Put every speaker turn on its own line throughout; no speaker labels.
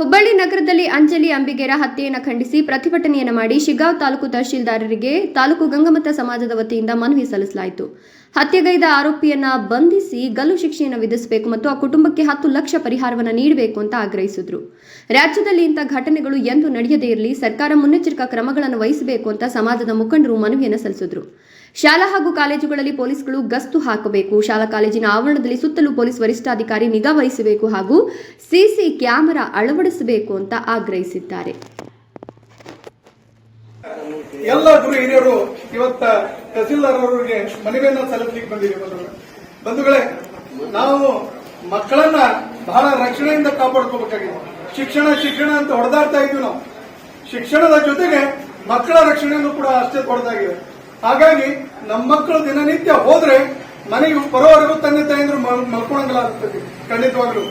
ಹುಬ್ಬಳ್ಳಿ ನಗರದಲ್ಲಿ ಅಂಜಲಿ ಅಂಬಿಗೇರ ಹತ್ಯೆಯನ್ನು ಖಂಡಿಸಿ ಪ್ರತಿಭಟನೆಯನ್ನು ಮಾಡಿ ಶಿಗಾವ್ ತಾಲೂಕು ತಹಶೀಲ್ದಾರರಿಗೆ ತಾಲೂಕು ಗಂಗಮತ ಸಮಾಜದ ವತಿಯಿಂದ ಮನವಿ ಸಲ್ಲಿಸಲಾಯಿತು. ಹತ್ಯೆಗೈದ ಆರೋಪಿಯನ್ನ ಬಂಧಿಸಿ ಗಲ್ಲು ಶಿಕ್ಷೆಯನ್ನು ವಿಧಿಸಬೇಕು ಮತ್ತು ಆ ಕುಟುಂಬಕ್ಕೆ ಹತ್ತು ಲಕ್ಷ ಪರಿಹಾರವನ್ನು ನೀಡಬೇಕು ಅಂತ ಆಗ್ರಹಿಸಿದ್ರು. ರಾಜ್ಯದಲ್ಲಿ ಇಂಥ ಘಟನೆಗಳು ಎಂದು ನಡೆಯದೇ ಇರಲಿ, ಸರ್ಕಾರ ಮುನ್ನೆಚ್ಚರಿಕಾ ಕ್ರಮಗಳನ್ನು ವಹಿಸಬೇಕು ಅಂತ ಸಮಾಜದ ಮುಖಂಡರು ಮನವಿಯನ್ನು ಸಲ್ಲಿಸಿದ್ರು. ಶಾಲಾ ಹಾಗೂ ಕಾಲೇಜುಗಳಲ್ಲಿ ಪೊಲೀಸ್ಗಳು ಗಸ್ತು ಹಾಕಬೇಕು. ಶಾಲಾ ಕಾಲೇಜಿನ ಆವರಣದಲ್ಲಿ ಸುತ್ತಲೂ ಪೊಲೀಸ್ ವರಿಷ್ಠಾಧಿಕಾರಿ ನಿಗಾ ವಹಿಸಬೇಕು ಹಾಗೂ ಸಿಸಿ ಕ್ಯಾಮೆರಾ ಅಳವಡಿಸಬೇಕು ಅಂತ ಆಗ್ರಹಿಸಿದ್ದಾರೆ.
ಎಲ್ಲ ಗುರು ಹಿರಿಯರು ಇವತ್ತ ತಹಸೀಲ್ದಾರ್ ಅವರಿಗೆ ಮನವಿಯನ್ನ ಸಲ್ಲಿಸಲಿಕ್ಕೆ ಬಂದಿದೆ ಬಂಧುಗಳೇ. ನಾವು ಮಕ್ಕಳನ್ನ ಬಹಳ ರಕ್ಷಣೆಯಿಂದ ಕಾಪಾಡ್ಕೋಬೇಕಾಗಿದೆ. ಶಿಕ್ಷಣ ಶಿಕ್ಷಣ ಅಂತ ಹೊಡೆದಾಡ್ತಾ ಇದ್ವಿ ನಾವು. ಶಿಕ್ಷಣದ ಜೊತೆಗೆ ಮಕ್ಕಳ ರಕ್ಷಣೆಯನ್ನು ಕೂಡ ಅಷ್ಟೇ ಕೊಡದಾಗಿದೆ ಹಾಗಾಗಿ ನಮ್ಮ ಮಕ್ಕಳು ದಿನನಿತ್ಯ ಹೋದ್ರೆ ಮನೆಗೆ ಬರೋವರೆಗೂ ತಂದೆ ತಾಯಿಂದ್ರು ಮಲ್ಕೊಳಂಗಲ್ಲ ಆಗ್ತದೆ ಖಂಡಿತವಾಗ್ಲು.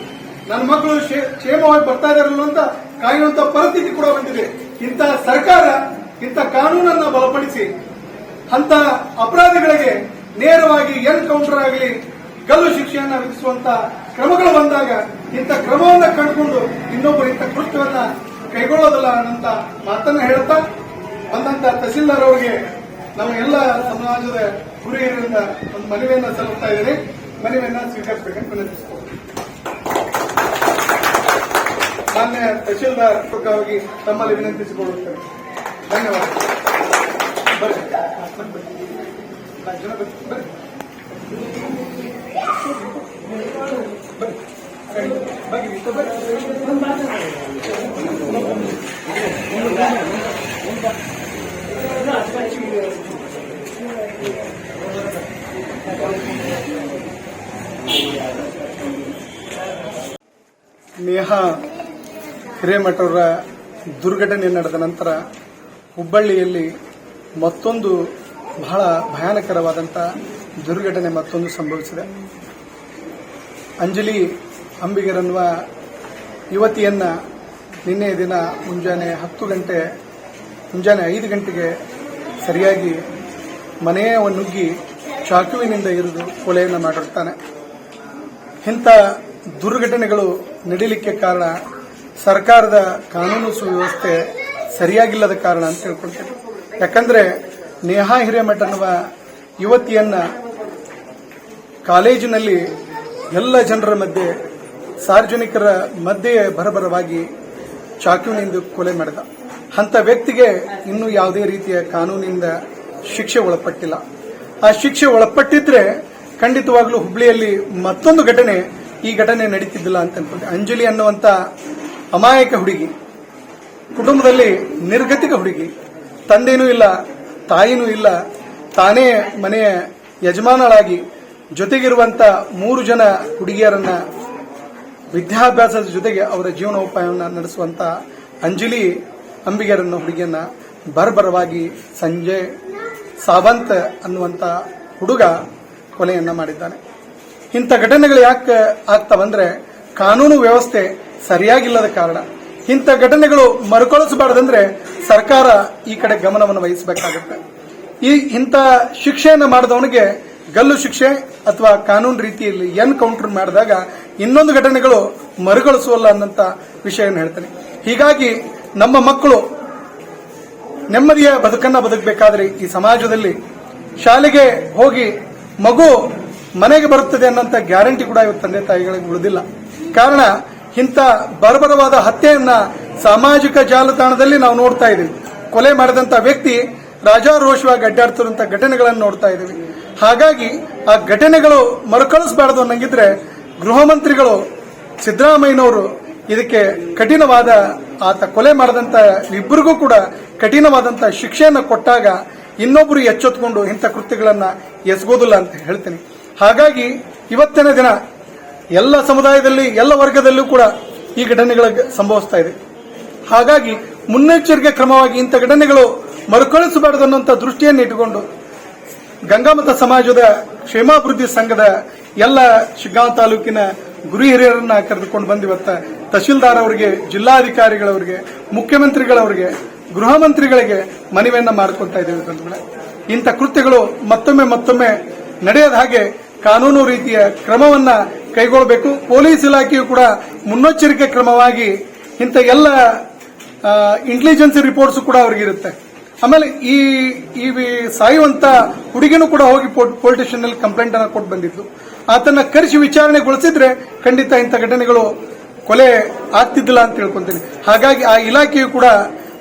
ನನ್ನ ಮಕ್ಕಳು ಕ್ಷೇಮವಾಗಿ ಬರ್ತಾ ಇದಾರಲ್ಲ ಅಂತ ಕಾಯುವಂತ ಪರಿಸ್ಥಿತಿ ಕೂಡ ಬಂದಿದೆ. ಇಂತಹ ಸರ್ಕಾರ ಇಂಥ ಕಾನೂನನ್ನ ಬಲಪಡಿಸಿ ಅಂತ ಅಪರಾಧಿಗಳಿಗೆ ನೇರವಾಗಿ ಎನ್ಕೌಂಟರ್ ಆಗಲಿ, ಗಲ್ಲು ಶಿಕ್ಷೆಯನ್ನ ವಿಧಿಸುವಂತ ಕ್ರಮಗಳು ಬಂದಾಗ ಇಂಥ ಕ್ರಮವನ್ನ ಕಂಡುಕೊಂಡು ಇನ್ನೊಬ್ಬರು ಇಂಥ ಕೃತ್ಯವನ್ನ ಕೈಗೊಳ್ಳೋದಿಲ್ಲ ಅನ್ನಂತ ಮಾತನ್ನ ಹೇಳ್ತಾ ಬಂದಂತ ತಹಸೀಲ್ದಾರ್ ಅವರಿಗೆ ನಮ್ಮ ಎಲ್ಲ ಸಮಾಜದ ಗುರಿಯರಿಂದ ಒಂದು ಮನವಿಯನ್ನ ಸಲ್ಲಿಸ್ತಾ ಇದ್ದೀನಿ. ಮನವಿಯನ್ನ ಸ್ವೀಕರಿಸಬೇಕಂತ ವಿನಂತಿಸಿಕೊಳ್ಳುತ್ತೇನೆ ಮಾನ್ಯ ತಹಶೀಲ್ದಾರ್ ಪ್ರಕಾರವಾಗಿ ತಮ್ಮಲ್ಲಿ ವಿನಂತಿಸಿಕೊಳ್ಳುತ್ತೇನೆ. ಧನ್ಯವಾದ. ನೇಹಾ ದುರ್ಘಟನೆ ನಡೆದ ನಂತರ ಹುಬ್ಬಳ್ಳಿಯಲ್ಲಿ ಮತ್ತೊಂದು ಬಹಳ ಭಯಾನಕರವಾದಂಥ ದುರ್ಘಟನೆ ಮತ್ತೊಂದು ಸಂಭವಿಸಿದೆ. ಅಂಜಲಿ ಅಂಬಿಗರನ್ನುವ ಯುವತಿಯನ್ನ ನಿನ್ನೆ ದಿನ ಮುಂಜಾನೆ ಹತ್ತು ಗಂಟೆ, ಮುಂಜಾನೆ ಐದು ಗಂಟೆಗೆ ಸರಿಯಾಗಿ ಮನೆಯ ನುಗ್ಗಿ ಚಾಕುವಿನಿಂದ ಇರಿದು ಕೊಲೆಯನ್ನು ಮಾಡಿರ್ತಾನೆ. ಇಂಥ ದುರ್ಘಟನೆಗಳು ನಡೀಲಿಕ್ಕೆ ಕಾರಣ ಸರ್ಕಾರದ ಕಾನೂನು ಸುವ್ಯವಸ್ಥೆ ಸರಿಯಾಗಿಲ್ಲದ ಕಾರಣ ಅಂತ ಹೇಳ್ಕೊಡ್ತೀನಿ ಯಾಕಂದ್ರೆ ನೇಹಾ ಹಿರೇಮಠ ಅನ್ನುವ ಯುವತಿಯನ್ನ ಕಾಲೇಜಿನಲ್ಲಿ ಎಲ್ಲ ಜನರ ಮಧ್ಯೆ, ಸಾರ್ವಜನಿಕರ ಮಧ್ಯೆ ಬರಬರವಾಗಿ ಚಾಕುವಿನಿಂದ ಕೊಲೆ ಮಾಡಿದ. ಅಂತ ವ್ಯಕ್ತಿಗೆ ಇನ್ನೂ ಯಾವುದೇ ರೀತಿಯ ಕಾನೂನಿಂದ ಶಿಕ್ಷೆ ಒಳಪಟ್ಟಿಲ್ಲ. ಆ ಶಿಕ್ಷೆ ಒಳಪಟ್ಟಿದ್ರೆ ಖಂಡಿತವಾಗ್ಲೂ ಹುಬ್ಳಿಯಲ್ಲಿ ಮತ್ತೊಂದು ಘಟನೆ ಈ ಘಟನೆ ನಡೀತಿದ್ದಿಲ್ಲ ಅಂತ ಅನ್ಕೊಂಡೆ. ಅಂಜಲಿ ಅನ್ನುವಂತ ಅಮಾಯಕ ಹುಡುಗಿ. ಕುಟುಂಬದಲ್ಲಿ ನಿರ್ಗತಿಕ ಹುಡುಗಿ. ತಂದೆನೂ ಇಲ್ಲ, ತಾಯಿನೂ ಇಲ್ಲ, ತಾನೇ ಮನೆಯ ಯಜಮಾನಳಾಗಿ ಜೊತೆಗಿರುವಂತ ಮೂರು ಜನ ಹುಡುಗಿಯರನ್ನ ವಿದ್ಯಾಭ್ಯಾಸದ ಜೊತೆಗೆ ಅವರ ಜೀವನೋಪಾಯವನ್ನು ನಡೆಸುವಂತ ಅಂಜಲಿ ಅಂಬಿಗರನ್ನ ಹುಡುಗಿಯನ್ನ ಬರ್ಬರವಾಗಿ ಸಂಜೆ ಸಾವಂತ್ ಅನ್ನುವಂತ ಹುಡುಗ ಕೊಲೆಯನ್ನ ಮಾಡಿದ್ದಾನೆ. ಇಂಥ ಘಟನೆಗಳು ಯಾಕೆ ಆಗ್ತಾವಂದ್ರೆ ಕಾನೂನು ವ್ಯವಸ್ಥೆ ಸರಿಯಾಗಿಲ್ಲದ ಕಾರಣ. ಇಂಥ ಘಟನೆಗಳು ಮರುಕಳಿಸಬಾರದಂದ್ರೆ ಸರ್ಕಾರ ಈ ಕಡೆ ಗಮನವನ್ನು ವಹಿಸಬೇಕಾಗುತ್ತೆ. ಈ ಇಂಥ ಶಿಕ್ಷೆಯನ್ನು ಮಾಡಿದವನಿಗೆ ಗಲ್ಲು ಶಿಕ್ಷೆ ಅಥವಾ ಕಾನೂನು ರೀತಿಯಲ್ಲಿ ಎನ್ಕೌಂಟರ್ ಮಾಡಿದಾಗ ಇನ್ನೊಂದು ಘಟನೆಗಳು ಮರುಕಳಿಸುವಲ್ಲ ಅನ್ನಂತ ವಿಷಯವನ್ನು ಹೇಳ್ತೇನೆ. ಹೀಗಾಗಿ ನಮ್ಮ ಮಕ್ಕಳು ನೆಮ್ಮದಿಯ ಬದುಕನ್ನ ಬದುಕಬೇಕಾದ್ರೆ ಈ ಸಮಾಜದಲ್ಲಿ ಶಾಲೆಗೆ ಹೋಗಿ ಮಗು ಮನೆಗೆ ಬರುತ್ತದೆ ಅನ್ನೋಂಥ ಗ್ಯಾರಂಟಿ ಕೂಡ ಇವತ್ತು ತಂದೆ ತಾಯಿಗಳಿಗೆ ಉಳಿದಿಲ್ಲ. ಕಾರಣ ಇಂಥ ಬರ್ಬರವಾದ ಹತ್ಯೆಯನ್ನ ಸಾಮಾಜಿಕ ಜಾಲತಾಣದಲ್ಲಿ ನಾವು ನೋಡ್ತಾ ಇದ್ದೀವಿ. ಕೊಲೆ ಮಾಡಿದಂತ ವ್ಯಕ್ತಿ ರಾಜಾರೋಷವಾಗಿ ಅಡ್ಡಾಡ್ತಿರುವಂತಹ ಘಟನೆಗಳನ್ನು ನೋಡ್ತಾ ಇದ್ದೀವಿ. ಹಾಗಾಗಿ ಆ ಘಟನೆಗಳು ಮರುಕಳಿಸಬಾರದು ಅನ್ನಂಗಿದ್ರೆ ಗೃಹ ಮಂತ್ರಿಗಳು ಸಿದ್ದರಾಮಯ್ಯನವರು ಇದಕ್ಕೆ ಕಠಿಣವಾದ ಆತ ಕೊಲೆ ಮಾಡಿದಂತ ಇಬ್ಬರಿಗೂ ಕೂಡ ಕಠಿಣವಾದಂಥ ಶಿಕ್ಷೆಯನ್ನು ಕೊಟ್ಟಾಗ ಇನ್ನೊಬ್ಬರು ಎಚ್ಚೆತ್ತುಕೊಂಡು ಇಂಥ ಕೃತ್ಯಗಳನ್ನು ಎಸಗೋದಿಲ್ಲ ಅಂತ ಹೇಳ್ತೀನಿ. ಹಾಗಾಗಿ ಇವತ್ತಿನ ದಿನ ಎಲ್ಲ ಸಮುದಾಯದಲ್ಲಿ, ಎಲ್ಲ ವರ್ಗದಲ್ಲೂ ಕೂಡ ಈ ಘಟನೆಗಳ ಸಂಭವಿಸ್ತಾ ಇದೆ. ಹಾಗಾಗಿ ಮುನ್ನೆಚ್ಚರಿಕೆ ಕ್ರಮವಾಗಿ ಇಂಥ ಘಟನೆಗಳು ಮರುಕಳಿಸಬಾರದು ಅನ್ನುವಂಥ ದೃಷ್ಟಿಯನ್ನು ಇಟ್ಟುಕೊಂಡು ಗಂಗಾಮತ ಸಮಾಜದ ಕ್ಷೇಮಾಭಿವೃದ್ಧಿ ಸಂಘದ ಎಲ್ಲ ಶಿಗ್ಗಾಂವ್ ತಾಲೂಕಿನ ಗುರು ಹಿರಿಯರನ್ನ ಕರೆದುಕೊಂಡು ಬಂದು ತಹಶೀಲ್ದಾರ್ ಅವರಿಗೆ, ಜಿಲ್ಲಾಧಿಕಾರಿಗಳವರಿಗೆ, ಮುಖ್ಯಮಂತ್ರಿಗಳವರಿಗೆ, ಗೃಹ ಮಂತ್ರಿಗಳಿಗೆ ಮನವಿಯನ್ನ ಮಾಡಿಕೊಳ್ತಾ ಇದ್ದೇವೆ ಬಂಧುಗಳೇ. ಇಂಥ ಕೃತ್ಯಗಳು ಮತ್ತೊಮ್ಮೆ ಮತ್ತೊಮ್ಮೆ ನಡೆಯದ ಹಾಗೆ ಕಾನೂನು ರೀತಿಯ ಕ್ರಮವನ್ನ ಕೈಗೊಳ್ಳಬೇಕು. ಪೊಲೀಸ್ ಇಲಾಖೆಯು ಕೂಡ ಮುನ್ನೆಚ್ಚರಿಕೆ ಕ್ರಮವಾಗಿ ಇಂಥ ಎಲ್ಲ ಇಂಟೆಲಿಜೆನ್ಸ್ ರಿಪೋರ್ಟ್ಸ್ ಕೂಡ ಅವ್ರಿಗಿರುತ್ತೆ ಆಮೇಲೆ ಈ ಈ ಸಾಯುವಂತ ಹುಡುಗಿನೂ ಕೂಡ ಹೋಗಿ ಪೊಲೀಸ್ ಸ್ಟೇಷನ್ನಲ್ಲಿ ಕಂಪ್ಲೇಂಟ್ ಅನ್ನ ಕೊಟ್ಟು ಬಂದಿದ್ದು ಆತನ ಕರೆಸಿ ವಿಚಾರಣೆಗೊಳಿಸಿದ್ರೆ ಖಂಡಿತ ಇಂಥ ಘಟನೆಗಳು ಕೊಲೆ ಆಗ್ತಿದ್ದಿಲ್ಲ ಅಂತ ತಿಳ್ಕೊಂತೀನಿ. ಹಾಗಾಗಿ ಆ ಇಲಾಖೆಯು ಕೂಡ